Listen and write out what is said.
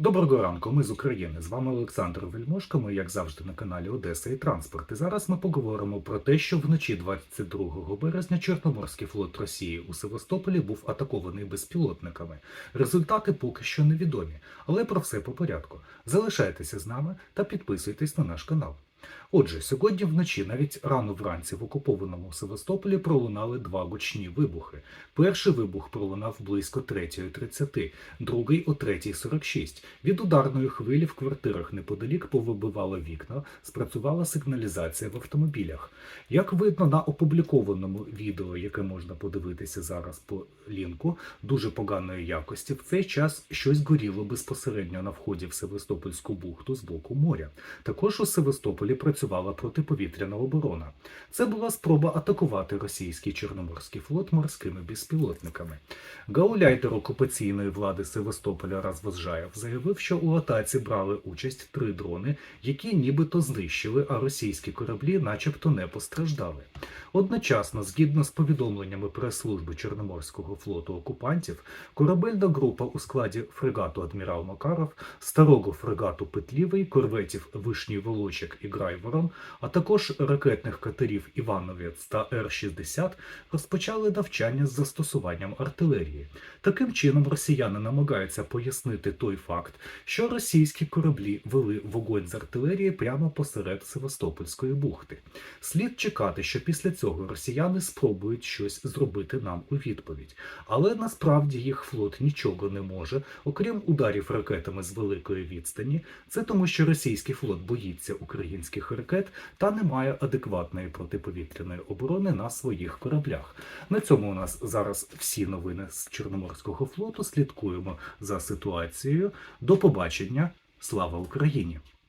Доброго ранку, ми з України. З вами Олександр Вельмошко. Ми, як завжди, на каналі Одеса і Транспорт. І зараз ми поговоримо про те, що вночі 22 березня Чорноморський флот Росії у Севастополі був атакований безпілотниками. Результати поки що невідомі, але про все по порядку. Залишайтеся з нами та підписуйтесь на наш канал. Отже, сьогодні вночі, навіть рано вранці, в окупованому Севастополі пролунали два гучні вибухи. Перший вибух пролунав близько 3.30, другий о 3.46. Від ударної хвилі в квартирах неподалік повибивало вікна, спрацювала сигналізація в автомобілях. Як видно на опублікованому відео, яке можна подивитися зараз по лінку, дуже поганої якості, в цей час щось горіло безпосередньо на вході в Севастопольську бухту з боку моря. Також у Севастополі працювала протиповітряна оборона. Це була спроба атакувати російський Чорноморський флот морськими безпілотниками. Гауляйтер окупаційної влади Севастополя Розвозжаєв заявив, що у атаці брали участь три дрони, які нібито знищили, а російські кораблі, начебто, не постраждали. Одночасно, згідно з повідомленнями прес-служби Чорноморського флоту окупантів, корабельна група у складі фрегату Адмірал Макаров, старого фрегату Петлівий, корветів Вишній Волочик і Грайворон, а також ракетних катерів Івановець та Р-60 розпочали навчання з застосуванням артилерії. Таким чином, росіяни намагаються пояснити той факт, що російські кораблі вели вогонь з артилерії прямо посеред Севастопольської бухти. Слід чекати, що після цього росіяни спробують щось зробити нам у відповідь. Але насправді їх флот нічого не може, окрім ударів ракетами з великої відстані. Це тому, що російський флот боїться українських ракет та не має адекватної протиповітряної оборони на своїх кораблях. На цьому у нас зараз всі новини з Чорноморського флоту. Слідкуємо за ситуацією. До побачення. Слава Україні!